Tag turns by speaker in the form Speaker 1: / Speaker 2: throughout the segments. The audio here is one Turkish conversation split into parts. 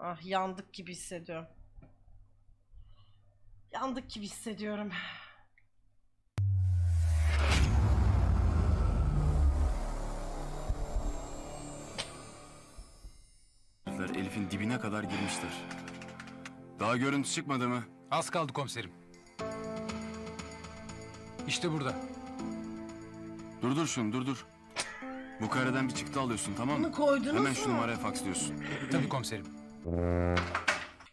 Speaker 1: Ah yandık gibi hissediyorum. Yandık gibi hissediyorum.
Speaker 2: Elif'in dibine kadar girmişler. Daha görüntü çıkmadı mı?
Speaker 3: Az kaldı komiserim. İşte burada.
Speaker 2: Dur dur şunu dur dur. Bu kareden bir çıktı alıyorsun tamam mı?
Speaker 1: Bunu koydunuz
Speaker 2: Hemen şu
Speaker 1: mu?
Speaker 2: numaraya fakslıyorsun.
Speaker 3: Tabii komiserim.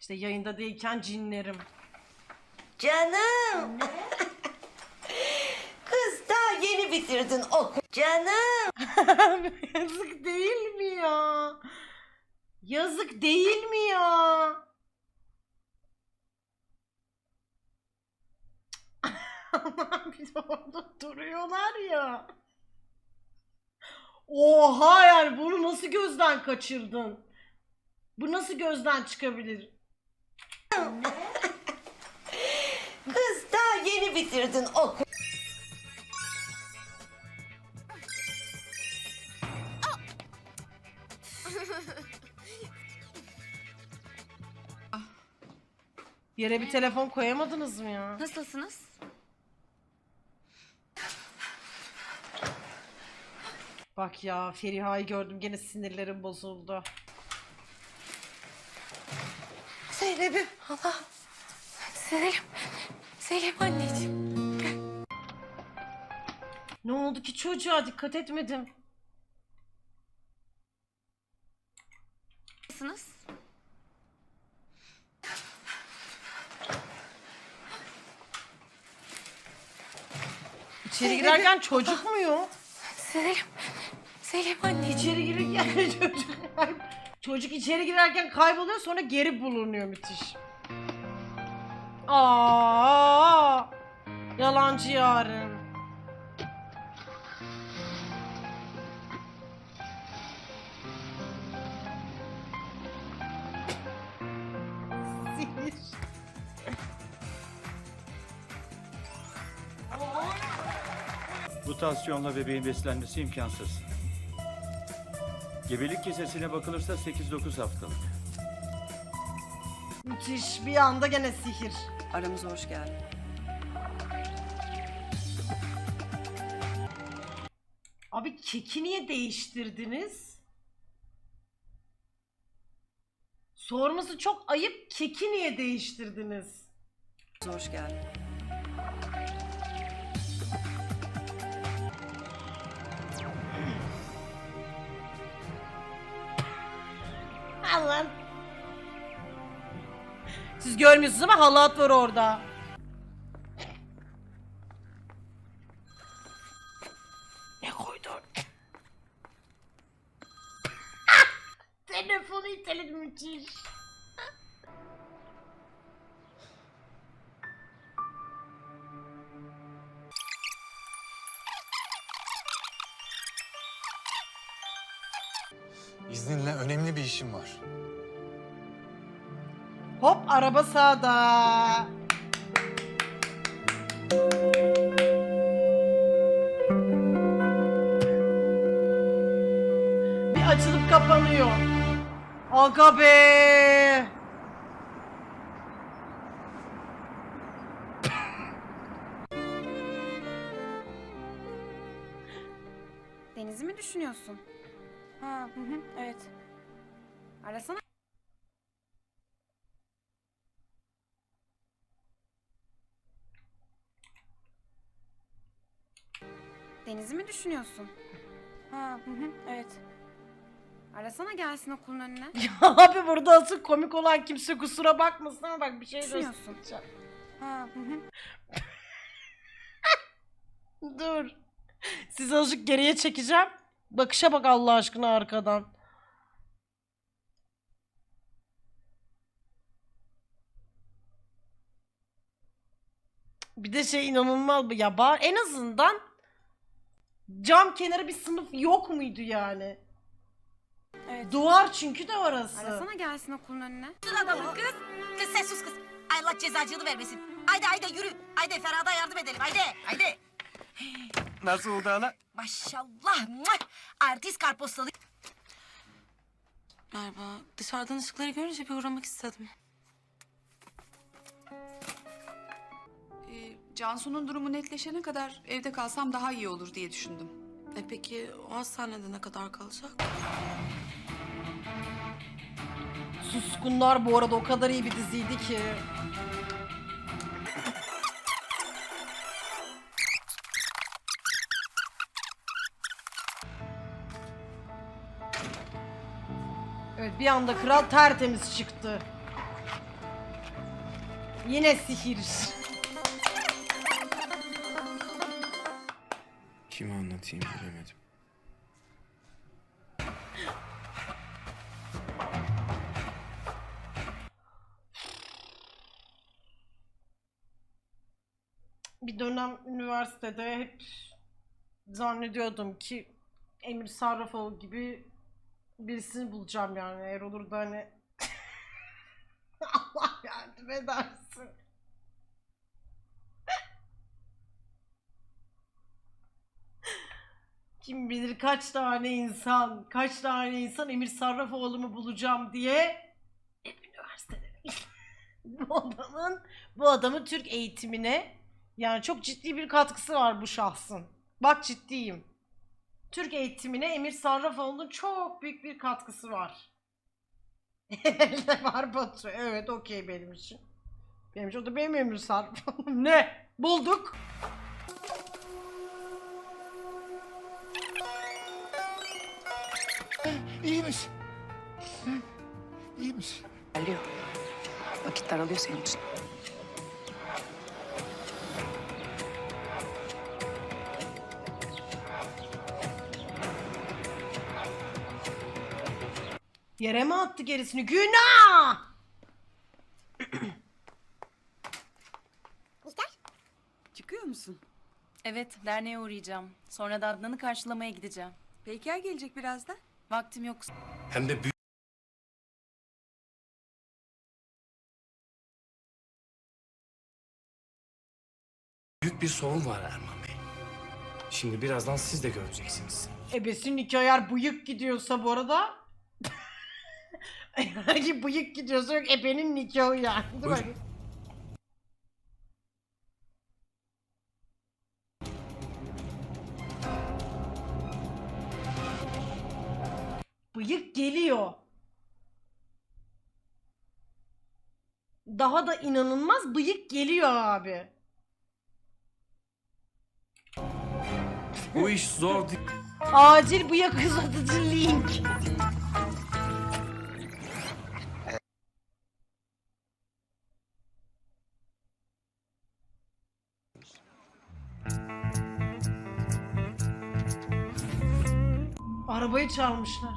Speaker 1: İşte yayında değilken cinlerim.
Speaker 4: Canım. Kız daha yeni bitirdin okul. Canım.
Speaker 1: Yazık değil mi ya? Yazık değil mi ya? Ama bir de orada duruyorlar ya. Oha yani bunu nasıl gözden kaçırdın? Bu nasıl gözden çıkabilir?
Speaker 4: Kız daha yeni bitirdin okul.
Speaker 1: Yere bir telefon koyamadınız mı ya?
Speaker 5: Nasılsınız?
Speaker 1: Bak ya Feriha'yı gördüm gene sinirlerim bozuldu.
Speaker 4: Zeynep'im. Allah.
Speaker 5: Selim. Selim anneciğim.
Speaker 1: Ne oldu ki çocuğa dikkat etmedim.
Speaker 5: Nasılsınız?
Speaker 1: İçeri girerken çocuk mu yok?
Speaker 5: Selim. Selim anneciğim.
Speaker 1: İçeri girerken çocuk Çocuk içeri girerken kayboluyor sonra geri bulunuyor müthiş. Aa! Yalancı yarın.
Speaker 6: Tansiyonla bebeğin beslenmesi imkansız. Gebelik kesesine bakılırsa 8-9 haftalık.
Speaker 1: Müthiş. Bir anda gene sihir.
Speaker 7: Aramıza hoş geldin.
Speaker 1: Abi keki niye değiştirdiniz? Sorması çok ayıp. Keki niye değiştirdiniz?
Speaker 7: Hoş geldin.
Speaker 1: Allah'ım. Siz görmüyorsunuz ama halat var orada. Ne koydu orada? Telefonu iteledi müthiş.
Speaker 8: İzninle önemli bir işim var.
Speaker 1: Hop araba sağda. Bir açılıp kapanıyor. Aga be.
Speaker 5: Deniz'i mi düşünüyorsun? Ha, hı hı, evet. Arasana. Deniz'i mi düşünüyorsun? Ha, hı hı, evet. Arasana gelsin okulun önüne.
Speaker 1: Abi burada asıl komik olan kimse kusura bakmasın ama bak bir şey
Speaker 5: Düşünüyorsun.
Speaker 1: göstereceğim.
Speaker 5: Ha, hı hı.
Speaker 1: Dur. Sizi azıcık geriye çekeceğim. Bakışa bak Allah aşkına arkadan. Bir de şey inanılmaz bir ya ba- en azından cam kenarı bir sınıf yok muydu yani?
Speaker 5: Evet.
Speaker 1: Duvar çünkü de orası.
Speaker 5: Arasana gelsin okulun önüne.
Speaker 9: adamı kız. Kız sen sus kız. Ay Allah cezacığını vermesin. Haydi haydi yürü. Haydi Ferhat'a yardım edelim. Haydi haydi.
Speaker 6: Nasıl oldu hala?
Speaker 9: Maşallah. muah! Artist karpostalı.
Speaker 5: Merve.
Speaker 10: galiba. Dışarıdan ışıkları görünce bir uğramak istedim.
Speaker 5: Ee, Cansu'nun durumu netleşene kadar evde kalsam daha iyi olur diye düşündüm.
Speaker 10: E peki o hastanede ne kadar kalacak?
Speaker 1: Suskunlar bu arada o kadar iyi bir diziydi ki. Evet bir anda kral tertemiz çıktı. Yine sihir.
Speaker 2: Kime anlatayım bilemedim.
Speaker 1: bir dönem üniversitede hep zannediyordum ki Emir Sarrafoğlu gibi birisini bulacağım yani eğer olur da hani Allah yardım edersin. Kim bilir kaç tane insan, kaç tane insan Emir Sarrafoğlu'mu bulacağım diye hep üniversitede bu adamın bu adamın Türk eğitimine yani çok ciddi bir katkısı var bu şahsın. Bak ciddiyim. Türk eğitimine Emir Sarrafoğlu'nun çok büyük bir katkısı var. Elde var Batu. Evet okey benim için. Benim için o da benim Emir Sarrafoğlu'm. Ne? Bulduk.
Speaker 8: İyi misin? İyi misin?
Speaker 5: Alo. Vakit daralıyor senin için.
Speaker 1: Yere mi attı gerisini? Günah!
Speaker 5: Çıkıyor musun?
Speaker 10: Evet, derneğe uğrayacağım. Sonra da Adnan'ı karşılamaya gideceğim.
Speaker 5: Peyker gelecek birazdan.
Speaker 10: Vaktim yok.
Speaker 2: Hem de büyük
Speaker 11: Büyük bir sorun var Erman Bey. Şimdi birazdan siz de göreceksiniz.
Speaker 1: Ebesin nikahı eğer bıyık gidiyorsa bu arada eğer ki bıyık gidiyorsa yok ebenin nikahı yani. Dur bakayım. Bıyık geliyor. Daha da inanılmaz bıyık geliyor abi.
Speaker 11: Bu iş zor.
Speaker 1: Acil bıyık uzatıcı link. Arabayı çalmışlar.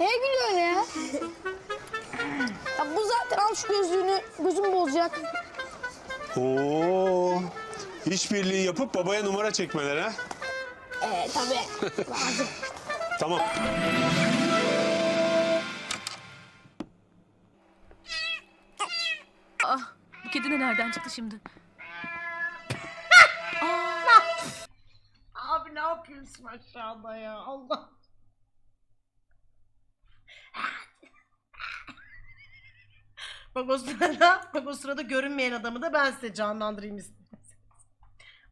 Speaker 12: Neye gülüyorsun ya? ya bu zaten al şu gözlüğünü, gözüm bozacak.
Speaker 13: Oo, işbirliği yapıp babaya numara çekmeler ha?
Speaker 12: Ee tabii. Lazım.
Speaker 13: Tamam.
Speaker 10: Bu kedi de nereden çıktı şimdi?
Speaker 1: Abi ne yapıyorsun aşağıda ya Allah. bak o sırada, bak o sırada görünmeyen adamı da ben size canlandırayım.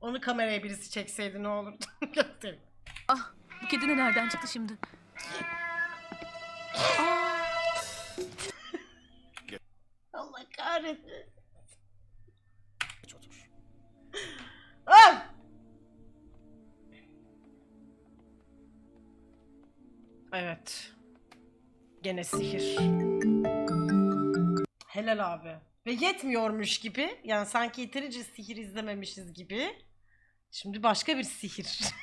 Speaker 1: Onu kameraya birisi çekseydi ne olurdu? Göstereyim.
Speaker 10: Bu kedi de nereden çıktı şimdi?
Speaker 1: Allah kahretsin. Ah! Evet. Gene sihir. Helal abi. Ve yetmiyormuş gibi. Yani sanki yeterince sihir izlememişiz gibi. Şimdi başka bir sihir.